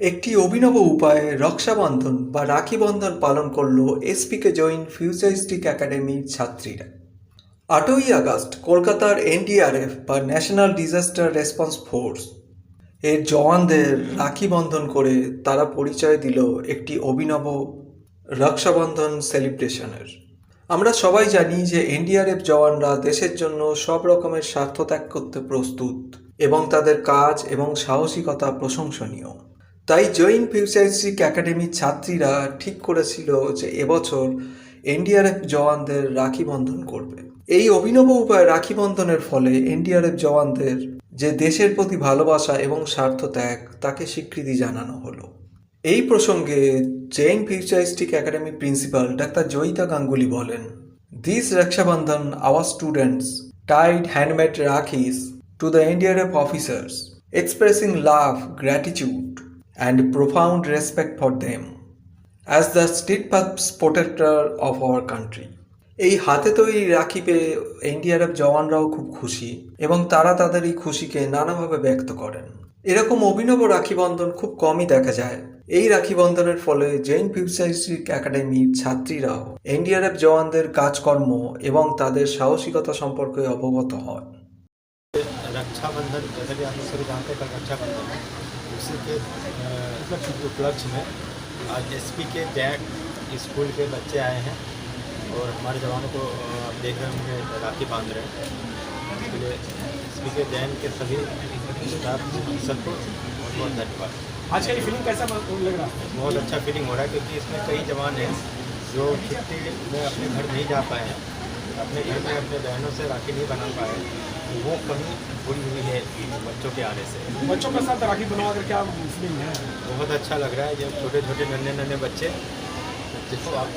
একটি অভিনব উপায়ে রক্ষাবন্ধন বা রাখি বন্ধন পালন করল এসপিকে জৈন ফিউচারিস্টিক একাডেমির ছাত্রীরা। আটই আগস্ট কলকাতার এনডিআরএফ বা ন্যাশনাল ডিজাস্টার রেসপন্স ফোর্স এর জওয়ানদের রাখি বন্ধন করে তারা পরিচয় দিল একটি অভিনব রক্ষাবন্ধন সেলিব্রেশনের। আমরা সবাই জানি যে এনডিআরএফ জওয়ানরা দেশের জন্য সব রকমের স্বার্থ ত্যাগ করতে প্রস্তুত এবং তাদের কাজ এবং সাহসিকতা প্রশংসনীয়। তাই জৈন ফিউচারিস্টিক একাডেমির ছাত্রীরা ঠিক করেছিল যে এবছর এনডিআরএফ জওয়ানদের রাখি বন্ধন করবে। এই অভিনব উপায়ে রাখি বন্ধনের ফলে এনডিআরএফ জওয়ানদের যে দেশের প্রতি ভালোবাসা এবং স্বার্থ ত্যাগ, তাকে স্বীকৃতি জানানো হলো। এই প্রসঙ্গে Jain futuristic academy principal doctor Jayita Ganguly বলেন this Rakshabandhan our students tied handmade rakhis to the NDRF officers expressing love gratitude and profound respect for them as the steadfast protector of our country এই হাতে তৈরি রাখি পেয়ে NDRF জওয়ানরাও খুব খুশি এবং তারা তাদের এই খুশিকে নানাভাবে ব্যক্ত করেন এরকম অভিনব রাখি বন্ধন খুব কমই দেখা যায় এই রাখি বন্ধনের ফলে জৈন ফিউচারিস্টিক একাডেমির ছাত্রীরাও এনডিআরএফ জওয়ানদের কাজকর্ম এবং তাদের সাহসিকতা সম্পর্কে অবগত হয় रक्षाबंधन जैसा कि आप लोग सभी जानते हैं कल रक्षाबंधन है उसी के अ, उपलक्ष्य में आज एस पी के जैक स्कूल के बच्चे आए हैं और हमारे जवानों को आप देख रहे होंगे राखी बाँध रहे हैं। इसके लिए एस पी के जैन के सभी स्टाफ सबको बहुत बहुत धन्यवाद। आज का ये फीलिंग कैसा लग रहा है? बहुत अच्छा फीलिंग हो रहा है क्योंकि इसमें कई जवान हैं जो छुट्टी में अपने घर नहीं जा पाए हैं। अपने घर में अपने बहनों से राखी नहीं बना पाए तो वो कमी पूरी हुई है बच्चों के आने से। बच्चों के साथ राखी बनवा कर क्या फीलिंग है? बहुत अच्छा लग रहा है जब छोटे छोटे नन्हे नन्हे बच्चे जिसको आप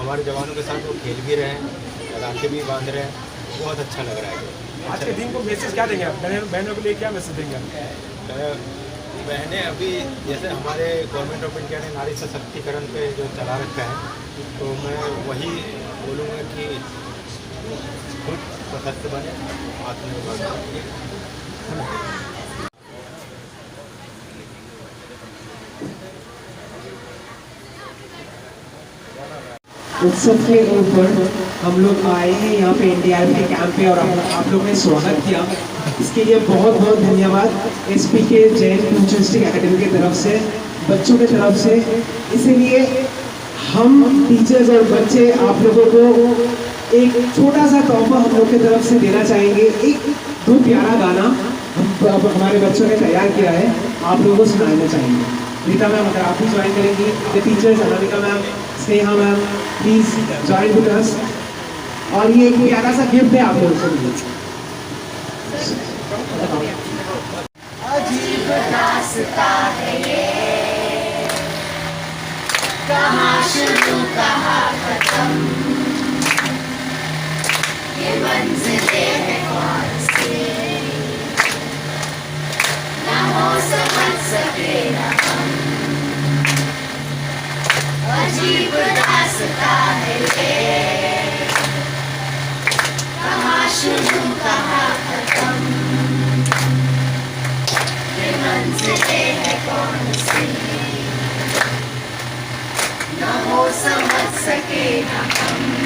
हमारे जवानों के साथ वो खेल भी रहे हैं राखी भी बाँध रहे हैं बहुत अच्छा लग रहा है। आज के दिन को मैसेज क्या देंगे आप? बहनों के लिए क्या मैसेज देंगे आप? बहनें अभी जैसे हमारे गवर्नमेंट ऑफ़ इंडिया ने नारी सशक्तिकरण पे जो चला रखा है तो मैं वही बोलूँगा कि खुद सशक्त बने आत्मनिर्भर उत्सव के ऊपर हम लोग आए हैं यहाँ पे इंडिया के कैंप पे और आप लोग ने स्वागत किया। इसके लिए बहुत बहुत धन्यवाद। एस पी के जैन फ्यूचरिस्टिक एकेडमी की तरफ़ से, बच्चों की तरफ़ से। इसीलिए हम टीचर्स और बच्चे आप लोगों को एक छोटा सा तोहफा हम लोग की तरफ़ से देना चाहेंगे। एक दो प्यारा गाना हम अब हमारे बच्चों ने तैयार किया है, आप लोगों को सुनाना चाहेंगे। रीता मैम, अगर आप भी ज्वाइन करेंगी the teachers Anamika ma'am, Sneha ma'am please join with us और ये एक प्यारा सा गिफ्ट है आप लोगों को। भी। शुरू कहाँ खत्म ये मंजिलें हैं कौन सी न हो समझ सके न हम अजीब रास्ता है ये कहाँ शुरू कहाँ खत्म ये मंजिलें हैं कौन सी? न हो समझ सके न हम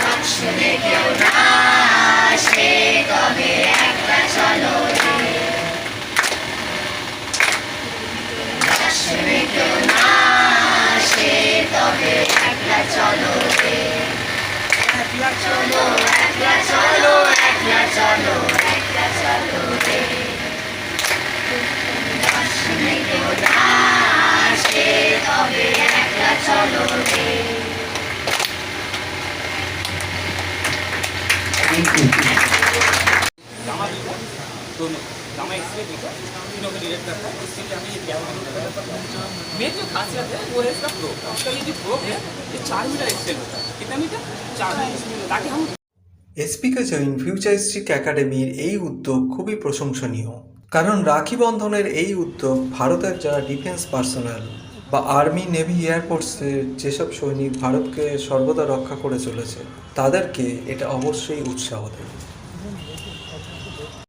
দক্ষিণে কেউ না আসে তবে একটা চলো রে দক্ষিণে কেউ না আসে তবে একটা চলো রে একলা চলো একলা চলো একলা চলো मेन जो खासियत है वो है इसका प्रोब इसका ये जो प्रोब है ये चार मीटर एक्सटेंड होता है कितना मीटर चार मीटर ताकि हम এসপিকে জৈন ফিউচারিস্টিক একাডেমির এই উদ্যোগ খুবই প্রশংসনীয় কারণ রাখি বন্ধনের এই উদ্যোগ ভারতের যারা ডিফেন্স পার্সোনাল বা আর্মি, নেভি এয়ারফোর্সের যেসব সৈনিক ভারতকে সর্বদা রক্ষা করে চলেছে, তাদেরকে এটা অবশ্যই উৎসাহ দেবে।